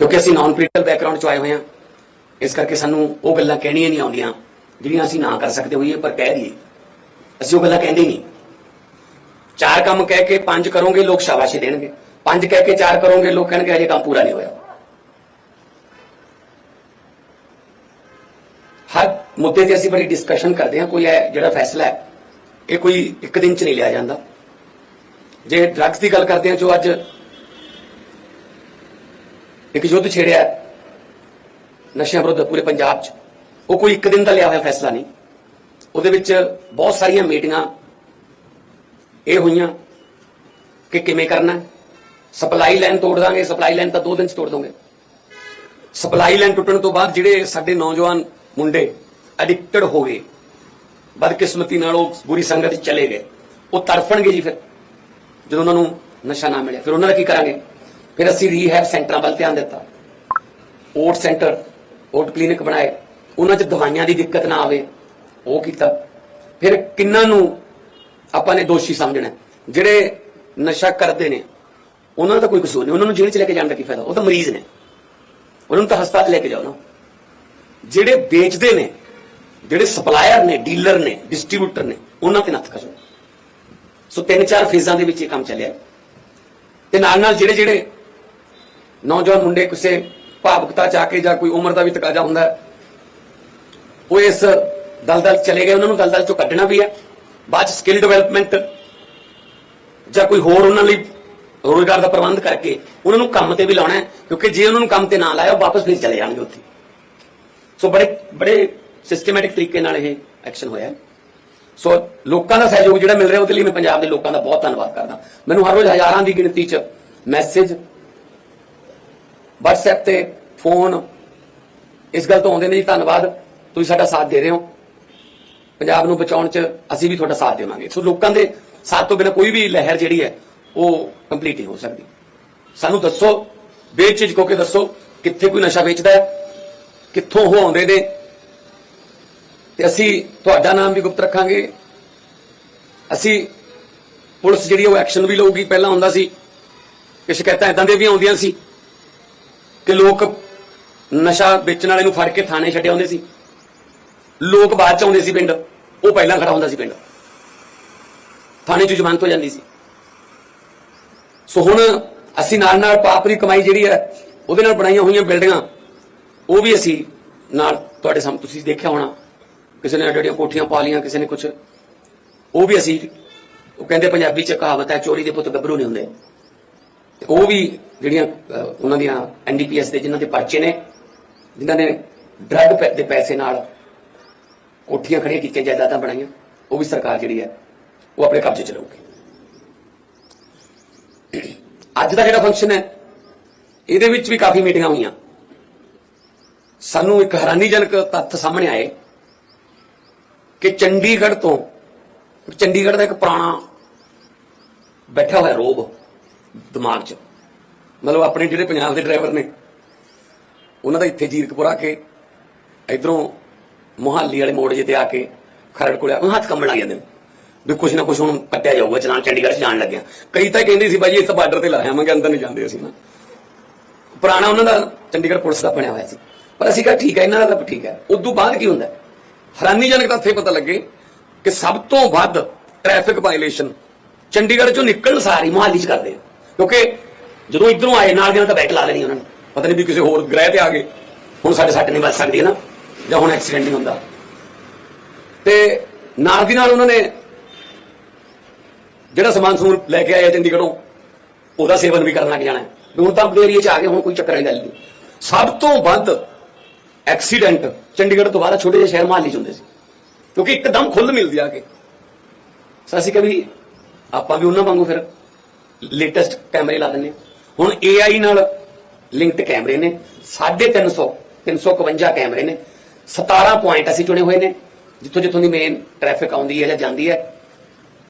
ਕਿਉਂਕਿ ਅਸੀਂ non political background ਚੋਂ ਆਏ ਹੋਏ ਹਾਂ। ਇਸ ਕਰਕੇ ਸਾਨੂੰ ਉਹ ਗੱਲਾਂ ਕਹਿਣੀਆਂ ਨਹੀਂ ਆਉਂਦੀਆਂ, ਜਿਹੜੀਆਂ ਅਸੀਂ ਨਾ ਕਰ ਸਕਦੇ ਹੋਈਏ, ਪਰ ਕਹਿ ਦਈਏ। ਅਸੀਂ ਉਹ ਗੱਲਾਂ ਕਹਿੰਦੇ ਨਹੀਂ। ਚਾਰ ਕੰਮ ਕਹਿ ਕੇ ਪੰਜ ਕਰੋਗੇ, ਲੋਕ ਸ਼ਾਬਾਸ਼ੀ ਦੇਣਗੇ। ਪੰਜ ਕਹਿ ਕੇ ਚਾਰ ਕਰੋਗੇ, ਲੋਕ ਕਹਿਣਗੇ, ਅਜੇ ਕੰਮ ਪੂਰਾ ਨਹੀਂ ਹੋਇਆ। ਹਰ ਮੁੱਦੇ ਤੇ ਅਸੀਂ ਬੜੀ ਡਿਸਕਸ਼ਨ ਕਰਦੇ ਹਾਂ। ਕੋਈ ਹੈ ਜਿਹੜਾ ਫੈਸਲਾ ਹੈ, ਇਹ ਕੋਈ ਇੱਕ ਦਿਨ ਚ ਨਹੀਂ ਲਿਆ ਜਾਂਦਾ। ਜੇ ਡਰੱਗਸ ਦੀ ਗੱਲ ਕਰਦੇ ਹਾਂ, ਜੋ ਅੱਜ ਇੱਕ ਯੁੱਧ ਛੇੜਿਆ ਨਸ਼ਿਆਂ ਵਿਰੁੱਧ ਪੂਰੇ ਪੰਜਾਬ 'ਚ। ਉਹ ਕੋਈ ਇੱਕ ਦਿਨ ਦਾ ਲਿਆ ਹੋਇਆ ਫੈਸਲਾ ਨਹੀਂ। ਉਹਦੇ ਵਿੱਚ ਬਹੁਤ ਸਾਰੀਆਂ ਮੀਟਿੰਗਾਂ ਇਹ ਹੋਈਆਂ ਕਿ ਕਿਵੇਂ ਕਰਨਾ ਸਪਲਾਈ ਲਾਈਨ ਤੋੜ ਦਾਂਗੇ, ਸਪਲਾਈ ਲਾਈਨ ਤਾਂ ਦੋ ਦਿਨ 'ਚ ਤੋੜ ਦੋਗੇ। ਸਪਲਾਈ ਲਾਈਨ ਟੁੱਟਣ ਤੋਂ ਬਾਅਦ ਜਿਹੜੇ ਸਾਡੇ ਨੌਜਵਾਨ ਮੁੰਡੇ ਐਡਿਕਟਡ ਹੋ ਗਏ, ਬਦਕਿਸਮਤੀ ਨਾਲ ਉਹ ਬੁਰੀ ਸੰਗਤ 'ਚ ਚਲੇ ਗਏ, ਉਹ ਤੜਫਣਗੇ ਜੀ ਫਿਰ, ਜਦੋਂ ਉਹਨਾਂ ਨੂੰ ਨਸ਼ਾ ਨਾ ਮਿਲਿਆ। ਫਿਰ ਉਹਨਾਂ ਦਾ ਕੀ ਕਰਾਂਗੇ? ਫਿਰ ਅਸੀਂ ਰੀਹੈਬ ਸੈਂਟਰਾਂ ਵੱਲ ਧਿਆਨ ਦਿੱਤਾ। ਓਟ ਸੈਂਟਰ ਓਟ ਕਲੀਨਿਕ ਬਣਾਏ। ਉਹਨਾਂ 'ਚ ਦਵਾਈਆਂ ਦੀ ਦਿੱਕਤ ਨਾ ਆਵੇ, ਉਹ ਕੀਤਾ। ਫਿਰ ਕਿੰਨਾਂ ਨੂੰ ਆਪਾਂ ਨੇ ਦੋਸ਼ੀ ਸਮਝਣਾ ਜਿਹੜੇ ਨਸ਼ਾ ਕਰਦੇ ਨੇ, ਉਹਨਾਂ ਦਾ ਕੋਈ ਕਸੂਰ ਨਹੀਂ। ਉਹਨਾਂ ਨੂੰ ਜੇਲ੍ਹ 'ਚ ਲੈ ਕੇ ਜਾਣ ਦਾ ਕੀ ਫਾਇਦਾ? ਉਹ ਤਾਂ ਮਰੀਜ਼ ਨੇ। ਉਹਨਾਂ ਨੂੰ ਤਾਂ ਹਸਪਤਾਲ ਲੈ ਕੇ ਜਾਓ ਨਾ। ਜਿਹੜੇ ਵੇਚਦੇ ਨੇ, ਜਿਹੜੇ ਸਪਲਾਇਰ ਨੇ ਡੀਲਰ ਨੇ ਡਿਸਟ੍ਰੀਬਿਊਟਰ ਨੇ, ਉਹਨਾਂ ਤੇ ਨੱਥ ਕਸੋ ਸੋ ਤਿੰਨ ਚਾਰ ਫੇਜ਼ਾਂ ਦੇ ਵਿੱਚ ਇਹ ਕੰਮ ਚੱਲਿਆ। ਤੇ ਨਾਲ ਨਾਲ ਜਿਹੜੇ ਜਿਹੜੇ ਨੌਜਵਾਨ ਮੁੰਡੇ ਕਿਸੇ ਭਾਵਕਤਾ ਚ ਆ ਕੇ ਜਾਂ ਕੋਈ ਉਮਰ ਦਾ ਵੀ ਤਕਾਜ਼ਾ ਹੁੰਦਾ ਹੈ, ਉਹ ਇਸ ਦਲਦਲ 'ਚ ਚਲੇ ਗਏ ਉਹਨਾਂ ਨੂੰ ਦਲਦਲ ਚੋਂ ਕੱਢਣਾ ਵੀ ਹੈ। ਬਾਅਦ ਚ ਸਕਿੱਲ ਡਿਵੈਲਪਮੈਂਟ ਜਾਂ ਕੋਈ ਹੋਰ ਉਹਨਾਂ ਲਈ ਰੋਜ਼ਗਾਰ ਦਾ ਪ੍ਰਬੰਧ ਕਰਕੇ ਉਹਨਾਂ ਨੂੰ ਕੰਮ ਤੇ ਵੀ ਲਾਉਣਾ ਹੈ ਕਿਉਂਕਿ ਜੇ ਉਹਨਾਂ ਨੂੰ ਕੰਮ ਤੇ ਨਾ ਲਾਇਆ ਉਹ ਵਾਪਸ ਫਿਰ ਚਲੇ ਜਾਣਗੇ ਉੱਥੇ। ਸੋ ਬੜੇ ਬੜੇ ਸਿਸਟਮੈਟਿਕ ਤਰੀਕੇ ਨਾਲ ਇਹ ਐਕਸ਼ਨ ਹੋਇਆ ਸੋ ਲੋਕਾਂ ਦਾ ਸਹਿਯੋਗ ਜਿਹੜਾ ਮਿਲ ਰਿਹਾ ਉਹਦੇ ਲਈ ਮੈਂ ਪੰਜਾਬ ਦੇ ਲੋਕਾਂ ਦਾ ਬਹੁਤ ਧੰਨਵਾਦ ਕਰਦਾ। ਮੈਨੂੰ ਹਰ ਰੋਜ਼ ਹਜ਼ਾਰਾਂ ਦੀ ਗਿਣਤੀ 'ਚ ਮੈਸੇਜ WhatsApp ਤੇ ਫੋਨ ਇਸ ਗੱਲ ਤੋਂ ਆਉਂਦੇ ਨੇ ਜੀ, ਧੰਨਵਾਦ। ਤੁਸੀਂ ਸਾਡਾ ਸਾਥ ਦੇ ਰਹੇ ਹੋ। ਪੰਜਾਬ ਨੂੰ ਬਚਾਉਣ 'ਚ ਅਸੀਂ ਵੀ ਤੁਹਾਡਾ ਸਾਥ ਦੇਵਾਂਗੇ। ਸੋ ਲੋਕਾਂ ਦੇ ਸਾਥ ਤੋਂ ਬਿਨਾਂ ਕੋਈ ਵੀ ਲਹਿਰ ਜਿਹੜੀ ਹੈ, ਉਹ ਕੰਪਲੀਟ ਨਹੀਂ ਹੋ ਸਕਦੀ। ਸਾਨੂੰ ਦੱਸੋ, ਬੇਝਿਜਕੋ ਕੇ ਦੱਸੋ, ਕਿੱਥੇ ਕੋਈ ਨਸ਼ਾ ਵੇਚਦਾ ਹੈ, ਕਿੱਥੋਂ ਉਹ ਆਉਂਦੇ ਨੇ। ਤੇ ਅਸੀਂ ਤੁਹਾਡਾ ਨਾਮ ਵੀ ਗੁਪਤ ਰੱਖਾਂਗੇ। ਅਸੀਂ ਪੁਲਿਸ ਜਿਹੜੀ ਉਹ ਐਕਸ਼ਨ ਵੀ ਲਊਗੀ। ਪਹਿਲਾਂ ਹੁੰਦਾ ਸੀ ਕਿ ਸ਼ਿਕਾਇਤਾਂ ਇਦਾਂ ਦੇ ਵੀ ਆਉਂਦੀਆਂ ਸੀ। ਕਿ ਲੋਕ ਨਸ਼ਾ ਵੇਚਣ ਵਾਲੇ ਨੂੰ ਫੜ ਕੇ ਥਾਣੇ ਛੱਡੇ ਆਉਂਦੇ ਸੀ। ਲੋਕ ਬਾਅਦ ਚ ਆਉਂਦੇ ਸੀ ਪਿੰਡ। ਉਹ ਪਹਿਲਾਂ ਖੜਾ ਹੁੰਦਾ ਸੀ ਪਿੰਡ। ਥਾਣੇ ਚ ਜ਼ਮਾਨਤ ਹੋ ਜਾਂਦੀ ਸੀ। ਸੋ ਹੁਣ ਅਸੀਂ ਨਾਲ ਨਾਲ ਪਾਪ ਦੀ ਕਮਾਈ ਜਿਹੜੀ ਹੈ, ਉਹਦੇ ਨਾਲ ਬਣਾਈਆਂ ਹੋਈਆਂ ਬਿਲਡਿੰਗਾਂ, ਉਹ ਵੀ ਅਸੀਂ ਨਾਲ ਤੁਹਾਡੇ ਸਾਹਮਣੇ ਤੁਸੀਂ ਦੇਖਿਆ ਹੋਣਾ। ਕਿਸੇ ਨੇ ਜਿਹੜੀਆਂ ਕੋਠੀਆਂ ਪਾ ਲੀਆਂ ਕਿਸੇ ਨੇ ਕੁਝ ਉਹ ਵੀ ਅਸੀਂ, ਉਹ ਕਹਿੰਦੇ ਪੰਜਾਬੀ ਚ ਕਹਾਵਤ ਹੈ, ਚੋਰੀ ਦੇ ਪੁੱਤ ਗੱਭਰੂ ਨਹੀਂ ਹੁੰਦੇ। ਤੇ ਉਹ ਵੀ ਜਿਹੜੀਆਂ ਉਹਨਾਂ ਦੀਆਂ ਐਨਡੀਪੀਐਸ ਦੇ ਜਿਨ੍ਹਾਂ ਦੇ ਪਰਚੇ ਨੇ, ਜਿਨ੍ਹਾਂ ਨੇ ਡਰੱਗ ਦੇ ਪੈਸੇ ਨਾਲ ਕੋਠੀਆਂ ਖੜੀਆਂ ਕੀਤੀਆਂ ਜਾਇਦਾਦਾਂ ਬਣਾਈਆਂ, ਉਹ ਵੀ ਸਰਕਾਰ ਜਿਹੜੀ ਹੈ, ਉਹ ਆਪਣੇ ਕਬਜ਼ੇ ਚ ਲਊਗੀ। ਅੱਜ ਦਾ ਜਿਹੜਾ ਫੰਕਸ਼ਨ ਹੈ, ਇਹਦੇ ਵਿੱਚ ਵੀ ਕਾਫੀ ਮੀਟਿੰਗਾਂ ਹੋਈਆਂ। ਸਾਨੂੰ ਇੱਕ ਹੈਰਾਨੀਜਨਕ ਤੱਥ ਸਾਹਮਣੇ ਆਏ ਕਿ ਚੰਡੀਗੜ੍ਹ ਤੋਂ, ਚੰਡੀਗੜ੍ਹ ਦਾ ਇੱਕ ਪੁਰਾਣਾ ਬੈਠਾ ਹੋਇਆ ਰੋਬ ਦਿਮਾਗ 'ਚ। ਮਤਲਬ ਆਪਣੇ ਜਿਹੜੇ ਪੰਜਾਬ ਦੇ ਡਰਾਈਵਰ ਨੇ, ਉਹਨਾਂ ਦਾ ਇੱਥੇ ਜੀਰਕਪੁਰ ਆ ਕੇ, ਇਧਰੋਂ ਮੁਹਾਲੀ ਵਾਲੇ ਮੋੜ ਜਿੱਤੇ ਆ ਕੇ ਖਰੜ ਕੋਲੇ ਆ- ਹੱਥ ਕੰਬਣ ਲੱਗ ਜਾਂਦੇ ਨੇ। ਵੀ ਕੁਛ ਨਾ ਕੁਛ ਹੁਣ ਕੱਟਿਆ ਜਾਊਗਾ, ਚਲਾਨ ਚੰਡੀਗੜ੍ਹ 'ਚ ਜਾਣ ਲੱਗਿਆ। ਕਈ ਤਾਂ ਕਹਿੰਦੇ ਸੀ ਬਾਜੀ ਇਸ ਬਾਰਡਰ ਤੇ ਲਾਇਆ ਮੈਂ ਅੰਦਰ ਨਹੀਂ ਜਾਂਦੇ ਅਸੀਂ ਨਾ। ਪੁਰਾਣਾ ਉਹਨਾਂ ਦਾ ਚੰਡੀਗੜ੍ਹ ਪੁਲਿਸ ਦਾ ਬਣਿਆ ਹੋਇਆ ਸੀ। ਪਰ ਅਸੀਂ ਕਿਹਾ ਠੀਕ ਹੈ, ਇਹਨਾਂ ਦਾ ਤਾਂ ਠੀਕ ਹੈ। ਉਦੋਂ ਬਾਅਦ ਕੀ ਹੁੰਦਾ? ਹੈਰਾਨੀਜਨਕ ਤਾਂ ਇਹ ਪਤਾ ਲੱਗੇ ਕਿ ਸਭ ਤੋਂ ਵੱਧ ਟ੍ਰੈਫਿਕ ਵਾਇਲੇਸ਼ਨ ਚੰਡੀਗੜ੍ਹ ਚੋਂ ਨਿਕਲਣ ਸਾਰੀ ਮੁਹਾਲੀ ਚ ਕਰਦੇ ਆ। ਕਿਉਂਕਿ ਜਦੋਂ ਇਧਰੋਂ ਆਏ, ਨਾਲ ਦੀਆਂ ਤਾਂ ਬੈਕ ਲਾ ਲੈਣੀ ਉਹਨਾਂ ਨੇ। ਪਤਾ ਨਹੀਂ ਵੀ ਕਿਸੇ ਹੋਰ ਗ੍ਰਹਿ ਤੇ ਆ ਗਏ। ਹੁਣ ਸਾਡੇ ਸੱਟ ਨਹੀਂ ਵੱਜ ਸਕਦੀ ਨਾ, ਜਾਂ ਹੁਣ ਐਕਸੀਡੈਂਟ ਨਹੀਂ ਹੁੰਦਾ। ਤੇ ਨਾਲ ਦੀ ਨਾਲ ਉਹਨਾਂ ਨੇ ਜਿਹੜਾ ਸਮਾਨ ਸਮੂਨ ਲੈ ਕੇ ਆਏ ਆ ਚੰਡੀਗੜ੍ਹੋਂ, ਉਹਦਾ ਸੇਵਨ ਵੀ ਕਰਨ ਲੱਗ ਜਾਣਾ ਹੈ। ਵੀ ਹੁਣ ਤਾਂ ਆਪਣੇ ਏਰੀਆ 'ਚ ਆ ਗਏ, ਹੁਣ ਕੋਈ ਚੱਕਰ ਨਹੀਂ ਗੱਲ ਨਹੀਂ। ਸਭ ਤੋਂ ਵੱਧ ਐਕਸੀਡੈਂਟ ਚੰਡੀਗੜ੍ਹ ਤੋਂ ਬਾਹਰ ਛੋਟੇ ਜਿਹੇ ਸ਼ਹਿਰ ਮਹਾਲੀ 'ਚ ਹੁੰਦੇ ਸੀ। ਕਿਉਂਕਿ ਇੱਕਦਮ ਖੁੱਲ ਮਿਲਦੀ ਆ ਕੇ। ਸੋ ਅਸੀਂ ਕभी ਆਪਾਂ ਵੀ ਉਹਨਾਂ ਵਾਂਗੂ ਫਿਰ ਲੇਟੈਸਟ ਕੈਮਰੇ ਲਾ ਦਿੰਨੇ ਹਾਂ। ਹੁਣ AI ਨਾਲ ਲਿੰਕਡ ਕੈਮਰੇ ਨੇ 350 351 ਕੈਮਰੇ ਨੇ 17 ਪੁਆਇੰਟ ਅਸੀਂ ਚੁਣੇ ਹੋਏ ਨੇ, ਜਿੱਥੋਂ ਜਿੱਥੋਂ ਦੀ ਮੇਨ ਟ੍ਰੈਫਿਕ ਆਉਂਦੀ ਹੈ ਜਾਂ ਜਾਂਦੀ ਹੈ।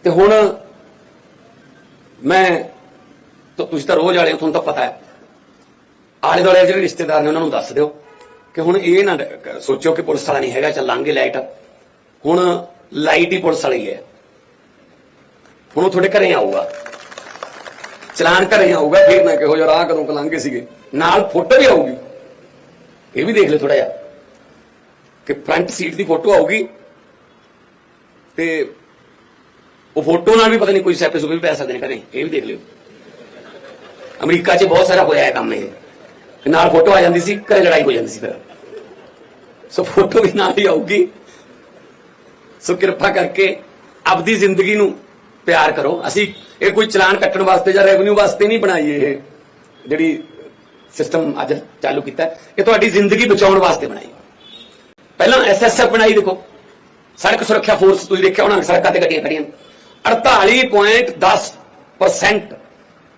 ਤੇ ਹੁਣ ਮੈਂ, ਤਾਂ ਤੁਸੀਂ ਤਾਂ ਰੋਜ਼ ਵਾਲੇ ਹੋ, ਤੁਹਾਨੂੰ ਤਾਂ ਪਤਾ ਹੈ। ਆਲੇ ਦੁਆਲੇ ਜਿਹੜੇ ਰਿਸ਼ਤੇਦਾਰ ਨੇ ਉਹਨਾਂ ਨੂੰ ਦੱਸ ਦਿਓ ਕਿ ਹੁਣ ਇਹ ਨਾ ਸੋਚਿਓ ਕਿ ਪੁਲਿਸ ਵਾਲਾ ਨਹੀਂ ਹੈਗਾ ਚੱਲਾਂਗੇ ਲਾਈਟ। ਹੁਣ ਲਾਈਟ ਹੀ ਪੁਲਿਸ ਵਾਲੀ ਹੈ। ਹੁਣ ਉਹ ਤੁਹਾਡੇ ਘਰੇ ਆਊਗਾ। ਚਲਾਨ ਘਰੇ ਆਊਗਾ, ਫਿਰ ਨਾ ਕਿਹੋ ਜਿਹਾ ਰਾਹ ਕਦੋਂ ਕਲਾਂਗੇ ਸੀਗੇ। ਨਾਲ ਫੋਟੋ ਵੀ ਆਊਗੀ। ਇਹ ਵੀ ਦੇਖ ਲਿਓ ਥੋੜਾ ਜਿਹਾ ਕਿ ਫਰੰਟ ਸੀਟ ਦੀ ਫੋਟੋ ਆਊਗੀ ਤੇ ਉਹ ਫੋਟੋ ਨਾਲ ਵੀ ਪਤਾ ਨਹੀਂ ਕੋਈ ਸੈਪੇ ਸੁਪੇ ਵੀ ਪੈ ਸਕਦੇ ਨੇ ਕਦੇ ਇਹ ਵੀ ਦੇਖ ਲਿਓ। ਅਮਰੀਕਾ 'ਚ ਬਹੁਤ ਸਾਰਾ ਹੋਇਆ ਹੈ ਕੰਮ ਇਹ। ਨਾਲ ਫੋਟੋ ਆ ਜਾਂਦੀ ਸੀ, ਘਰੇ ਲੜਾਈ ਹੋ ਜਾਂਦੀ ਸੀ ਫਿਰ। ਸੋ ਫੋਟੋ ਵੀ ਨਾਲ ਹੀ ਆਊਗੀ। ਸੋ ਕਿਰਪਾ ਕਰਕੇ ਆਪਦੀ ਜ਼ਿੰਦਗੀ ਨੂੰ ਪਿਆਰ ਕਰੋ। ਅਸੀਂ ਇਹ ਕੋਈ ਚਲਾਨ ਕੱਟਣ ਵਾਸਤੇ ਜਾਂ ਰੈਵਨਿਊ ਵਾਸਤੇ ਨਹੀਂ ਬਣਾਈ ਇਹ ਜਿਹੜੀ ਸਿਸਟਮ ਅੱਜ ਚਾਲੂ ਕੀਤਾ ਇਹ ਤੁਹਾਡੀ ਜ਼ਿੰਦਗੀ ਬਚਾਉਣ ਵਾਸਤੇ ਬਣਾਈ। ਪਹਿਲਾਂ ਐਸਐਸਐਫ ਬਣਾਈ ਦੇਖੋ। ਸੜਕ ਸੁਰੱਖਿਆ ਫੋਰਸ ਤੁਸੀਂ ਦੇਖਿਆ ਹੋਣਾ, ਸੜਕਾਂ ਤੇ ਗੱਡੀਆਂ ਖੜੀਆਂ 48.10%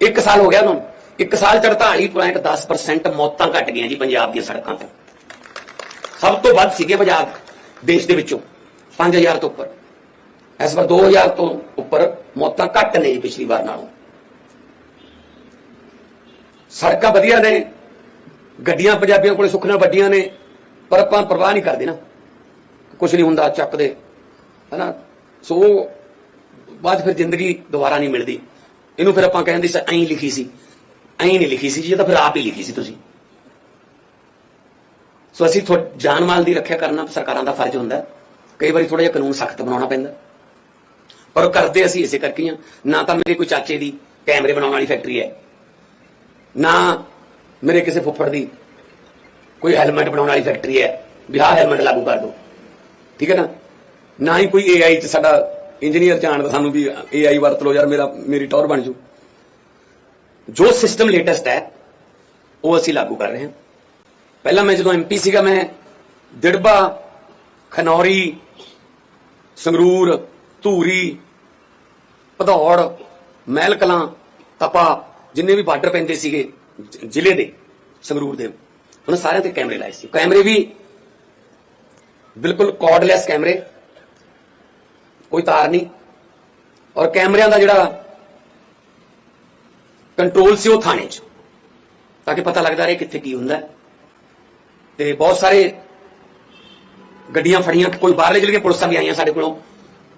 ਇੱਕ ਸਾਲ ਹੋ ਗਿਆ ਤੁਹਾਨੂੰ। ਇੱਕ ਸਾਲ ਚ 48.10% ਮੌਤਾਂ ਘਟ ਗਈਆਂ ਜੀ ਪੰਜਾਬ ਦੀਆਂ ਸੜਕਾਂ ਤੇ। ਸਭ ਤੋਂ ਵੱਧ ਸੀਗੇ ਪੰਜਾਬ ਦੇਸ਼ ਦੇ ਵਿੱਚੋਂ 5000 ਤੋਂ ਉੱਪਰ। ਇਸ ਵਾਰ 2000 ਤੋਂ ਉੱਪਰ ਮੌਤਾਂ ਘੱਟ ਨੇ ਜੀ ਪਿਛਲੀ ਵਾਰ ਨਾਲੋਂ। ਸੜਕਾਂ ਵਧੀਆ ਨੇ, ਗੱਡੀਆਂ ਪੰਜਾਬੀਆਂ ਕੋਲੇ ਸੁੱਖ ਨਾਲ ਵੱਡੀਆਂ ਨੇ, ਪਰ ਆਪਾਂ ਪਰਵਾਹ ਨਹੀਂ ਕਰਦੇ ਨਾ। ਕੁਝ ਨਹੀਂ ਹੁੰਦਾ ਚੱਕਦੇ। ਹਨਾ? ਸੋ, ਬਾਅਦ ਫਿਰ ਜ਼ਿੰਦਗੀ ਦੁਬਾਰਾ ਨਹੀਂ ਮਿਲਦੀ। ਇਹਨੂੰ ਫਿਰ ਆਪਾਂ ਕਹਿੰਦੇ ਸੀ, ਐਂ ਲਿਖੀ ਸੀ। ਐਂ ਨਹੀਂ ਲਿਖੀ ਸੀ ਜੀ ਤਾਂ ਫਿਰ ਆਪ ਹੀ ਲਿਖੀ ਸੀ ਤੁਸੀਂ। ਸੋ ਅਸੀਂ ਜਾਨ ਮਾਲ ਦੀ ਰੱਖਿਆ ਕਰਨਾ ਸਰਕਾਰਾਂ ਦਾ ਫਰਜ਼ ਹੁੰਦਾ। ਕਈ ਵਾਰੀ ਥੋੜਾ ਜਿਹਾ ਕਾਨੂੰਨ ਸਖਤ ਬਣਾਉਣਾ ਪੈਂਦਾ। ਪਰ ਉਹ ਕਰਦੇ ਅਸੀਂ ਇਸੇ ਕਰਕੇ ਹੀ ਹਾਂ ਨਾ ਤਾਂ ਮੇਰੇ ਕੋਈ ਚਾਚੇ ਦੀ ਕੈਮਰੇ ਬਣਾਉਣ ਵਾਲੀ ਫੈਕਟਰੀ ਹੈ। ਨਾ ਮੇਰੇ ਕਿਸੇ ਫੁੱਫੜ ਦੀ ਕੋਈ ਹੈਲਮਟ ਬਣਾਉਣ ਵਾਲੀ ਫੈਕਟਰੀ ਹੈ। ਵੀ ਆਹ ਹੈਲਮਟ ਲਾਗੂ ਕਰ ਦਿਓ। ਠੀਕ ਹੈ ਨਾ? ਨਾ ਹੀ ਕੋਈ ਏਆਈ ਚ ਸਾਡਾ ਇੰਜੀਨੀਅਰ ਜਾਣਦਾ ਸਾਨੂੰ ਵੀ ਏਆਈ ਵਰਤ ਲਓ, ਯਾਰ ਮੇਰਾ, ਮੇਰੀ ਟੌਰ ਬਣ ਜੂ। ਜੋ ਸਿਸਟਮ ਲੇਟੈਸਟ ਹੈ, ਉਹ ਅਸੀਂ ਲਾਗੂ ਕਰ ਰਹੇ ਹਾਂ। ਪਹਿਲਾਂ ਮੈਂ ਜਦੋਂ ਐਮਪੀ ਸੀਗਾ, ਮੈਂ ਦਿੜਬਾ, ਖਨੌਰੀ, ਸੰਗਰੂਰ ਧੂਰੀ, ਭਦੌੜ ਮਹਿਲ ਕਲਾਂ ਤਪਾ, ਜਿੰਨੇ ਵੀ ਬਾਰਡਰ ਪੈਂਦੇ ਸੀਗੇ ਜ਼ਿਲ੍ਹੇ ਦੇ, ਸੰਗਰੂਰ ਦੇ, ਉਹਨਾਂ ਸਾਰਿਆਂ ਤੇ ਕੈਮਰੇ ਲਾਏ ਸੀ। ਕੈਮਰੇ ਵੀ ਬਿਲਕੁਲ ਕਾਰਡਲੈਸ ਕੈਮਰੇ, ਕੋਈ ਤਾਰ ਨਹੀਂ। ਔਰ ਕੈਮਰਿਆਂ ਦਾ ਜਿਹੜਾ ਕੰਟਰੋਲ ਸੀ ਉਹ ਥਾਣੇ 'ਚ, ਤਾਂ ਕਿ ਪਤਾ ਲੱਗਦਾ ਰਹੇ ਕਿੱਥੇ ਕੀ ਹੁੰਦਾ ਹੈ। ਤੇ ਬਹੁਤ ਸਾਰੇ ਗੱਡੀਆਂ ਫੜੀਆਂ, ਕੋਈ ਬਾਹਰਲੇ ਜ਼ਿਲ੍ਹੇ ਦੀਆਂ ਪੁਲਿਸਾਂ ਵੀ ਆਈਆਂ ਸਾਡੇ ਕੋਲੋਂ।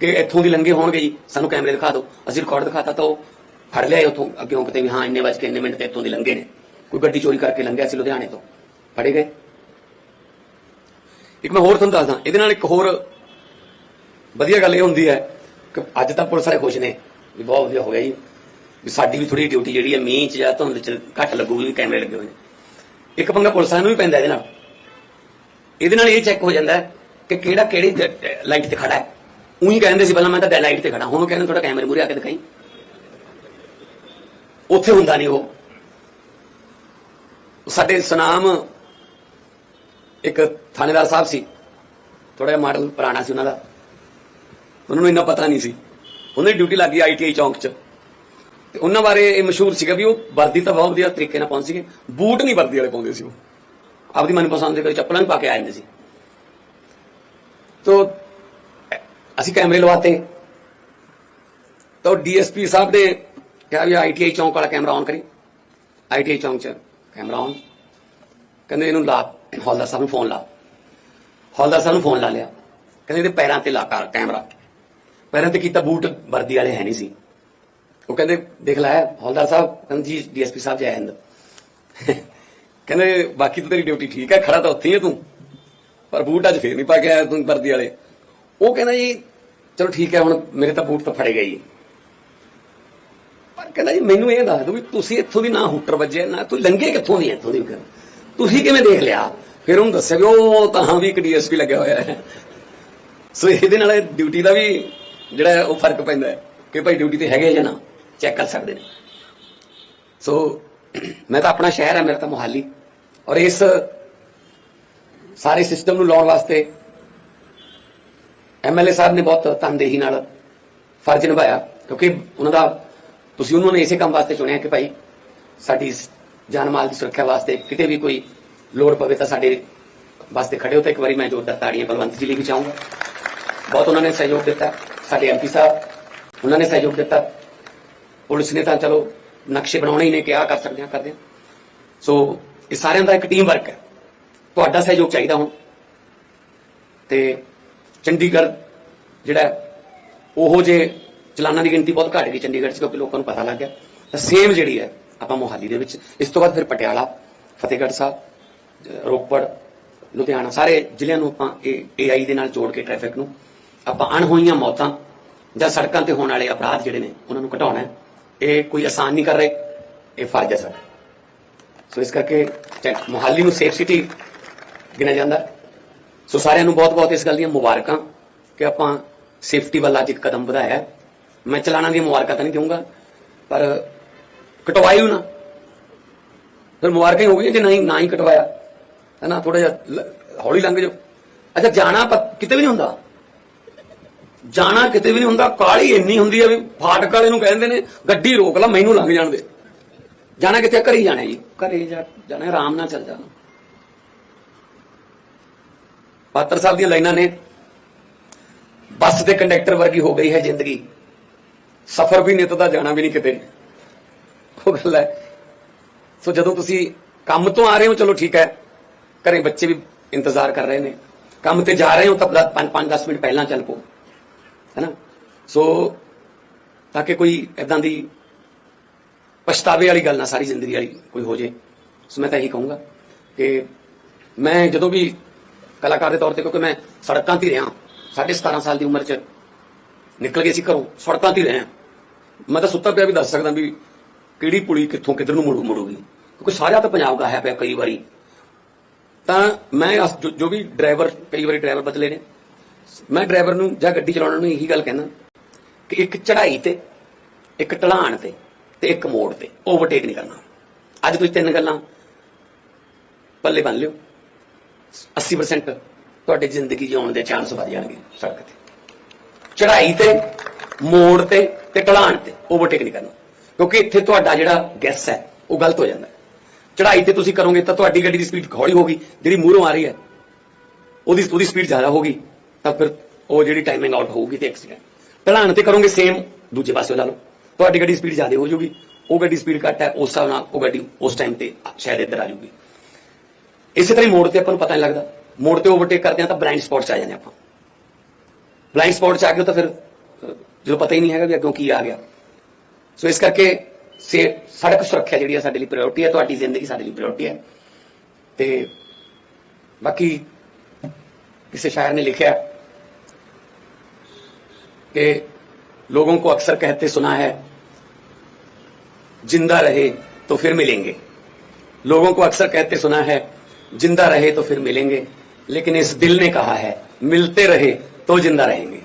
ਕਿ ਇੱਥੋਂ ਦੀ ਲੰਘੇ ਹੋਣਗੇ ਜੀ, ਸਾਨੂੰ ਕੈਮਰੇ ਦਿਖਾ ਦਿਓ। ਅਸੀਂ ਰਿਕਾਰਡ ਦਿਖਾਤਾ ਤਾਂ ਉਹ ਫੜ ਲਿਆ ਉੱਥੋਂ ਅੱਗੇ ਕਿਤੇ ਵੀ ਹਾਂ, ਇੰਨੇ ਵਜੇ ਕੇ ਇੰਨੇ ਮਿੰਟ ਤੇ ਇੱਥੋਂ ਦੀ ਲੰਘੇ ਨੇ। ਕੋਈ ਗੱਡੀ ਚੋਰੀ ਕਰਕੇ ਲੰਘਿਆ ਸੀ ਲੁਧਿਆਣੇ ਤੋਂ। ਫੜੇ ਗਏ। ਇੱਕ ਮੈਂ ਹੋਰ ਤੁਹਾਨੂੰ ਦੱਸਦਾ, ਇਹਦੇ ਨਾਲ ਇੱਕ ਹੋਰ ਵਧੀਆ ਗੱਲ ਇਹ ਹੁੰਦੀ ਹੈ ਕਿ ਅੱਜ ਤਾਂ ਪੁਲਿਸ ਵਾਲੇ ਖੁਸ਼ ਨੇ, ਵੀ ਬਹੁਤ ਵਧੀਆ ਹੋ ਗਿਆ ਜੀ। ਵੀ ਸਾਡੀ ਵੀ ਥੋੜੀ ਡਿਊਟੀ ਜਿਹੜੀ ਹੈ, ਮੀਂਹ ਚ ਜਾਂ ਧੁੰਦ ਚ ਘੱਟ ਲੱਗੂਗੀ, ਵੀ ਕੈਮਰੇ ਲੱਗੇ ਹੋਏ ਨੇ। ਇੱਕ ਪੰਗਾ ਪੁਲਿਸ ਵਾਲਿਆਂ ਨੂੰ ਵੀ ਪੈਂਦਾ ਇਹਦੇ ਨਾਲ। ਇਹਦੇ ਨਾਲ ਇਹ ਚੈੱਕ ਹੋ ਜਾਂਦਾ ਕਿ ਕਿਹੜਾ ਕਿਹੜੀ ਲਾਈਟ ਤੇ ਖੜਾ ਹੈ। ਉਹੀ ਕਹਿੰਦੇ ਸੀ, ਪਹਿਲਾਂ ਮੈਂ ਤਾਂ ਲਾਈਟ ਤੇ ਖੜਾ ਹੁਣ ਕਹਿੰਦੇ ਥੋੜਾ ਕੈਮਰੇ ਮੂਰੇ ਆ ਕੇ ਦਿਖਾਈ। ਉੱਥੇ ਹੁੰਦਾ ਨਹੀਂ ਉਹ। ਸਾਡੇ ਸੁਨਾਮ ਇੱਕ ਥਾਣੇਦਾਰ ਸਾਹਿਬ ਸੀ। ਥੋੜਾ ਜਿਹਾ ਮਾਡਲ ਪੁਰਾਣਾ ਸੀ ਉਹਨਾਂ ਦਾ। ਉਹਨਾਂ ਨੂੰ ਇੰਨਾ ਪਤਾ ਨਹੀਂ ਸੀ। ਉਹਨਾਂ ਦੀ ਡਿਊਟੀ ਲੱਗੀ ਆਈਟੀਆਈ ਚੌਂਕ 'ਚ। ਤੇ ਉਹਨਾਂ ਬਾਰੇ ਇਹ ਮਸ਼ਹੂਰ ਸੀਗਾ ਵੀ ਉਹ ਵਰਦੀ ਤਾਂ ਬਹੁਤ ਵਧੀਆ ਤਰੀਕੇ ਨਾਲ ਪਾਉਂਦੇ ਸੀਗੇ। ਬੂਟ ਨਹੀਂ ਵਰਦੀ ਵਾਲੇ ਪਾਉਂਦੇ ਸੀ ਉਹ। ਆਪਦੀ ਮਨਪਸੰਦ ਦੇ ਕੋਈ ਚੱਪਲਾਂ ਵੀ ਪਾ ਕੇ ਆ ਜਾਂਦੇ ਸੀ। ਤੋ ਅਸੀਂ ਕੈਮਰੇ ਲਵਾਤੇ। ਤਾਂ ਡੀਐਸਪੀ ਸਾਹਿਬ ਦੇ ਕਿਹਾ ਵੀ ਆਈਟੀਆਈ ਚੌਂਕ ਵਾਲਾ ਕੈਮਰਾ ਆਨ ਕਰੀ। ਆਈਟੀਆਈ ਚੌਂਕ 'ਚ ਕੈਮਰਾ ਆਨ ਕਹਿੰਦੇ ਇਹਨੂੰ ਲਾ ਹੌਲਦਾਰ ਸਾਹਿਬ ਨੂੰ ਫੋਨ ਲਾ। ਹੌਲਦਾਰ ਸਾਹਿਬ ਨੂੰ ਫੋਨ ਲਾ ਲਿਆ। ਕਹਿੰਦੇ ਇਹਦੇ ਪੈਰਾਂ ਤੇ ਲਾ ਕਰ ਕੈਮਰਾ। ਪੈਰਾਂ ਤੇ ਕੀਤਾ ਬੂਟ, ਵਰਦੀ ਵਾਲੇ ਹੈ ਨਹੀਂ ਸੀ। ਉਹ ਕਹਿੰਦੇ, ਦੇਖ ਲੈ, ਹੌਲਦਾਰ ਸਾਹਿਬ, ਕਹਿੰਦੇ, ਜੀ, ਡੀਐਸਪੀ ਸਾਹਿਬ, ਜੈ ਹਿੰਦ। ਕਹਿੰਦੇ, ਬਾਕੀ ਤਾਂ ਤੇਰੀ ਡਿਊਟੀ ਠੀਕ ਹੈ, ਖੜਾ ਤਾਂ ਉੱਥੇ ਹੀ ਹੈ ਤੂੰ। ਪਰ ਬੂਟ ਅੱਜ ਫੇਰ ਨਹੀਂ ਪਾ ਕੇ ਆਇਆ ਤੂੰ ਵਰਦੀ ਵਾਲੇ। ਉਹ ਕਹਿੰਦਾ ਜੀ ਚਲੋ ਠੀਕ ਹੈ, ਹੁਣ ਮੇਰੇ ਤਾਂ ਬੂਟ ਤਾਂ ਫੜੇ ਗਏ ਜੀ ਪਰ ਕਹਿੰਦਾ ਜੀ, ਮੈਨੂੰ ਇਹ ਦੱਸ ਦਿਓ ਵੀ ਤੁਸੀਂ ਇੱਥੋਂ ਦੀ ਨਾ ਹੁੱਟਰ ਵੱਜੇ, ਨਾ ਤੂੰ ਲੰਘੇ ਕਿੱਥੋਂ ਦੀ ਇੱਥੋਂ ਦੀ? ਫਿਰ? ਤੁਸੀਂ ਕਿਵੇਂ ਦੇਖ ਲਿਆ? ਫਿਰ ਉਹਨੂੰ ਦੱਸਿਆ ਵੀ ਉਹ ਤਾਂ ਵੀ ਇੱਕ ਡੀਐਸਪੀ ਲੱਗਿਆ ਹੋਇਆ ਹੈ। ਸੋ ਇਹਦੇ ਨਾਲ ਡਿਊਟੀ ਦਾ ਵੀ ਜਿਹੜਾ ਉਹ ਫ਼ਰਕ ਪੈਂਦਾ ਹੈ ਕਿ ਭਾਈ ਡਿਊਟੀ ਤੇ ਹੈਗੇ ਜਾਂ ਨਾ, ਚੈੱਕ ਕਰ ਸਕਦੇ ਨੇ। ਸੋ ਮੈਂ ਤਾਂ ਆਪਣਾ ਸ਼ਹਿਰ ਹੈ, ਮੇਰਾ ਤਾਂ ਮੁਹਾਲੀ। ਔਰ ਇਸ ਸਾਰੇ ਸਿਸਟਮ ਨੂੰ ਲਾਉਣ ਵਾਸਤੇ ਐਮਐਲਏ ਸਾਹਿਬ ਨੇ ਬਹੁਤ ਤਨਦੇਹੀ ਨਾਲ ਫਰਜ਼ ਨਿਭਾਇਆ, ਕਿਉਂਕਿ ਉਹਨਾਂ ਦਾ, ਤੁਸੀਂ ਉਹਨਾਂ ਨੇ ਇਸੇ ਕੰਮ ਵਾਸਤੇ ਚੁਣਿਆ ਕਿ ਭਾਈ ਸਾਡੀ ਜਾਨ ਮਾਲ ਦੀ ਸੁਰੱਖਿਆ ਵਾਸਤੇ ਕਿਤੇ ਵੀ ਕੋਈ ਲੋੜ ਪਵੇ ਤਾਂ ਸਾਡੇ ਵਾਸਤੇ ਖੜੇ ਹੋ ਤਾਂ ਇੱਕ ਵਾਰੀ ਮੈਂ ਜ਼ੋਰਦਾਰ ਤਾੜੀਆਂ ਬਲਵੰਤ ਜੀ ਲਈ ਵੀ ਚਾਹੂੰਗਾ ਬਹੁਤ ਉਹਨਾਂ ਨੇ ਸਹਿਯੋਗ ਦਿੱਤਾ, ਸਾਡੇ ਐਮਪੀ ਸਾਹਿਬ, ਉਹਨਾਂ ਨੇ ਸਹਿਯੋਗ ਦਿੱਤਾ। ਪੁਲਿਸ ਨੇ ਤਾਂ ਚਲੋ ਨਕਸ਼ੇ ਬਣਾਉਣੇ ਹੀ ਨੇ ਕਿ ਕਿਹਾ ਕਰ ਸਕਦੇ ਹਾਂ ਕਰਦੇ ਹਾਂ ਸੋ ਇਹ ਸਾਰਿਆਂ ਦਾ ਇੱਕ ਟੀਮ ਵਰਕ ਹੈ। ਤੁਹਾਡਾ ਸਹਿਯੋਗ ਚਾਹੀਦਾ ਹੁਣ। ਤੇ ਚੰਡੀਗੜ੍ਹ ਜਿਹੜਾ ਹੈ, ਉਹੋ ਜੇ ਚਲਾਨਾਂ ਦੀ ਗਿਣਤੀ ਬਹੁਤ ਘਟ ਗਈ ਚੰਡੀਗੜ੍ਹ 'ਚ ਕਿਉਂਕਿ ਲੋਕਾਂ ਨੂੰ ਪਤਾ ਲੱਗ ਗਿਆ। ਤਾਂ ਸੇਮ ਜਿਹੜੀ ਹੈ ਆਪਾਂ ਮੋਹਾਲੀ ਦੇ ਵਿੱਚ ਇਸ ਤੋਂ ਬਾਅਦ ਫਿਰ ਪਟਿਆਲਾ ਫਤਿਹਗੜ੍ਹ ਸਾਹਿਬ ਰੋਪੜ ਲੁਧਿਆਣਾ ਸਾਰੇ ਜ਼ਿਲ੍ਹਿਆਂ ਨੂੰ ਆਪਾਂ ਇਹ AI ਦੇ ਨਾਲ ਜੋੜ ਕੇ ਟ੍ਰੈਫਿਕ ਨੂੰ ਆਪਾਂ ਅਣਹੋਈਆਂ ਮੌਤਾਂ ਜਾਂ ਸੜਕਾਂ ਤੇ ਹੋਣ ਵਾਲੇ ਅਪਰਾਧ ਜਿਹੜੇ ਨੇ ਉਹਨਾਂ ਨੂੰ ਘਟਾਉਣਾ ਇਹ ਕੋਈ ਆਸਾਨ ਨਹੀਂ ਕਰ ਰਹੇ ਇਹ ਫਰਜ਼ ਹੈ ਸਾਡਾ ਸੋ ਇਸ ਕਰਕੇ ਚਾਹੇ ਮੋਹਾਲੀ ਨੂੰ ਸੇਫ ਸਿਟੀ ਗਿਣਿਆ ਜਾਂਦਾ। ਸੋ ਸਾਰਿਆਂ ਨੂੰ ਬਹੁਤ-ਬਹੁਤ ਇਸ ਗੱਲ ਦੀਆਂ ਮੁਬਾਰਕਾਂ ਕਿ ਆਪਾਂ ਸੇਫਟੀ ਵੱਲ ਅੱਜ ਇੱਕ ਕਦਮ ਵਧਾਇਆ। ਮੈਂ ਚਲਾਣਾ ਦੀਆਂ ਮੁਬਾਰਕਾਂ ਤਾਂ ਨਹੀਂ ਕਹੂੰਗਾ ਪਰ ਕਟਵਾਇਓ ਨਾ ਫਿਰ ਮੁਬਾਰਕਾਂ ਹੀ ਹੋ ਗਈਆਂ, ਜੇ ਨਹੀਂ, ਨਾ ਹੀ ਕਟਵਾਇਆ। ਹੈ ਨਾ ਥੋੜਾ ਜਿਹਾ ਹੌਲੀ ਲੰਘ ਜਾਓ। ਅੱਛਾ, ਜਾਣਾ ਪ- ਕਿਤੇ ਵੀ ਨਹੀਂ ਹੁੰਦਾ। ਜਾਣਾ ਕਿਤੇ ਵੀ ਨਹੀਂ ਹੁੰਦਾ ਕਾਲੀ ਇੰਨੀ ਹੁੰਦੀ ਹੈ ਵੀ ਫਾਟਕ ਵਾਲੇ ਨੂੰ ਕਹਿੰਦੇ ਨੇ, ਗੱਡੀ ਰੋਕ ਲਾ, ਮੈਨੂੰ ਲੰਘ ਜਾਣ ਦੇ। ਜਾਣਾ ਕਿਤੇ ਘਰੇ ਹੀ ਜਾਣਾ ਜੀ। ਘਰੇ ਜਾ, ਜਾਣਾ, ਆਰਾਮ ਨਾਲ ਚੱਲ ਜਾਣਾ। ਪਾਤਰ ਸਾਹਿਬ ਦੀਆਂ ਲਾਈਨਾਂ ਨੇ। ਬੱਸ ਦੇ ਕੰਡਕਟਰ ਵਰਗੀ ਹੋ ਗਈ ਹੈ ਜ਼ਿੰਦਗੀ। ਸਫ਼ਰ ਵੀ ਨਿਤ ਦਾ, ਜਾਣਾ ਵੀ ਨਹੀਂ ਕਿਤੇ। ਉਹ ਗੱਲ ਹੈ। ਸੋ ਜਦੋਂ ਤੁਸੀਂ ਕੰਮ ਤੋਂ ਆ ਰਹੇ ਹੋ, ਚਲੋ ਠੀਕ ਹੈ। ਘਰੇ ਬੱਚੇ ਵੀ ਇੰਤਜ਼ਾਰ ਕਰ ਰਹੇ ਨੇ। ਕੰਮ ਤੇ ਜਾ ਰਹੇ ਹੋ, ਤਾਂ 5-5 ਮਿੰਟ ਪਹਿਲਾਂ ਚੱਲ ਪੋ ਹੈਨਾ ਸੋ ਤਾਂ ਕਿ ਕੋਈ ਇਦਾਂ ਦੀ ਪਛਤਾਵੇ ਵਾਲੀ ਗੱਲ ਨਾ, ਸਾਰੀ ਜ਼ਿੰਦਗੀ ਵਾਲੀ ਕੋਈ ਹੋ ਜੇ। ਸੋ ਮੈਂ ਤਾਂ ਇਹੀ ਕਹੂੰਗਾ ਕਿ ਮੈਂ ਜਦੋਂ ਵੀ ਕਲਾਕਾਰ ਦੇ ਤੌਰ ਤੇ, ਕਿਉਂਕਿ ਮੈਂ ਸੜਕਾਂ ਤੇ ਰਿਹਾ। ਸਾਢੇ 17 ਸਾਲ ਦੀ ਉਮਰ 'ਚ ਨਿਕਲ ਗਏ ਸੀ ਘਰੋਂ, ਸੜਕਾਂ ਤੇ ਰਿਹਾ ਮੈਂ ਤਾਂ ਸੁੱਤਾ ਪਿਆ ਵੀ ਦੱਸ ਸਕਦਾ ਵੀ ਕਿਹੜੀ ਪੁਲੀ ਕਿੱਥੋਂ ਕਿੱਧਰ ਨੂੰ ਮੁੜੂ ਮੁੜੂਗੀ। ਕਿਉਂਕਿ ਸਾਰਾ ਤਾਂ ਪੰਜਾਬ ਦਾ ਹੈ ਪਿਆ ਕਈ ਵਾਰੀ। ਤਾਂ ਮੈਂ ਅਸ- ਜੋ- ਜੋ ਵੀ ਡਰਾਈਵਰ, ਕਈ ਵਾਰੀ ਡਰਾਈਵਰ ਬਦਲੇ ਨੇ। ਮੈਂ ਡਰਾਈਵਰ ਨੂੰ ਜਾਂ ਗੱਡੀ ਚਲਾਉਣ ਨੂੰ ਇਹੀ ਗੱਲ ਕਹਿੰਦਾ ਕਿ ਇੱਕ ਚੜ੍ਹਾਈ ਤੇ, ਇੱਕ ਢਲਾਣ ਤੇ ਤੇ ਇੱਕ ਮੋੜ ਤੇ, ਓਵਰਟੇਕ ਨਹੀਂ ਕਰਨਾ। ਅੱਜ ਤੁਸੀਂ ਤਿੰਨ ਗੱਲਾਂ ਪੱਲੇ ਬੰਨ ਲਿਓ। 80% ਤੁਹਾਡੀ ਜ਼ਿੰਦਗੀ ਜਿਉਣ ਦੇ ਚਾਂਸ ਵਧ ਜਾਣਗੇ ਸੜਕ ਤੇ। ਚੜ੍ਹਾਈ ਤੇ, ਮੋੜ ਤੇ ਤੇ ਢਲਾਣ ਤੇ ਓਵਰਟੇਕ ਨਹੀਂ ਕਰਨਾ। ਕਿਉਂਕਿ ਇੱਥੇ ਤੁਹਾਡਾ ਜਿਹੜਾ ਗੈਸ ਹੈ, ਉਹ ਗਲਤ ਹੋ ਜਾਂਦਾ ਹੈ। ਚੜ੍ਹਾਈ ਤੇ ਤੁਸੀਂ ਕਰੋਗੇ ਤਾਂ ਤੁਹਾਡੀ ਗੱਡੀ ਦੀ ਸਪੀਡ ਹੌਲੀ ਹੋਗੀ ਜਿਹੜੀ ਮੂਹਰੋਂ ਆ ਰਹੀ ਹੈ, ਉਹਦੀ ਉਹਦੀ ਸਪੀਡ ਜ਼ਿਆਦਾ ਹੋਗੀ ਤਾਂ ਫਿਰ ਉਹ ਜਿਹੜੀ ਟਾਈਮਿੰਗ ਆਊਟ ਹੋਊਗੀ ਤੇ ਐਕਸੀਡੈਂਟ ਢਲਾਣ ਤੇ ਕਰੋਗੇ ਸੇਮ ਦੂਜੇ ਪਾਸੇ ਲਾ ਲਓ। ਤੁਹਾਡੀ ਗੱਡੀ ਸਪੀਡ ਜ਼ਿਆਦਾ ਹੋ ਜਾਊਗੀ, ਉਹ ਗੱਡੀ ਸਪੀਡ ਘੱਟ ਹੈ, ਉਸ ਹਿਸਾਬ ਨਾਲ ਉਹ ਗੱਡੀ ਉਸ ਟਾਈਮ ਤੇ ਸ਼ਾਇਦ ਇੱਧਰ ਆ ਜਾਊਗੀ। ਇਸੇ ਤਰ੍ਹਾਂ ਹੀ ਮੋੜ ਤੇ ਆਪਾਂ ਨੂੰ ਪਤਾ ਨਹੀਂ ਲੱਗਦਾ ਮੋੜ ਤੇ ਓਵਰਟੇਕ ਕਰਦੇ ਆ ਤਾਂ ਬਲਾਈਂਡ ਸਪੌਟ 'ਚ ਆ ਜਾਂਦੇ ਆਪਾਂ ਬਲਾਈਂਡ ਸਪੌਟ 'ਚ ਆ ਗਏ ਤਾਂ ਫਿਰ ਅਹ, ਜਦੋਂ ਪਤਾ ਹੀ ਨਹੀਂ ਹੈਗਾ ਵੀ ਅੱਗੋਂ ਕੀ ਆ ਗਿਆ ਸੋ ਇਸ ਕਰਕੇ ਸੇ ਸੜਕ ਸੁਰੱਖਿਆ ਜਿਹੜੀ ਹੈ ਸਾਡੇ ਲਈ ਪ੍ਰਾਇੋਰਟੀ ਹੈ ਤੁਹਾਡੀ ਜ਼ਿੰਦਗੀ ਸਾਡੇ ਲਈ ਪ੍ਰਾਇੋਰਟੀ ਹੈ ਤੇ ਬਾਕੀ किसी शायर ने लिखा कि लोगों को अक्सर कहते सुना है जिंदा रहे तो फिर मिलेंगे लोगों को अक्सर कहते सुना है जिंदा रहे तो फिर मिलेंगे लेकिन इस दिल ने कहा है मिलते रहे तो जिंदा रहेंगे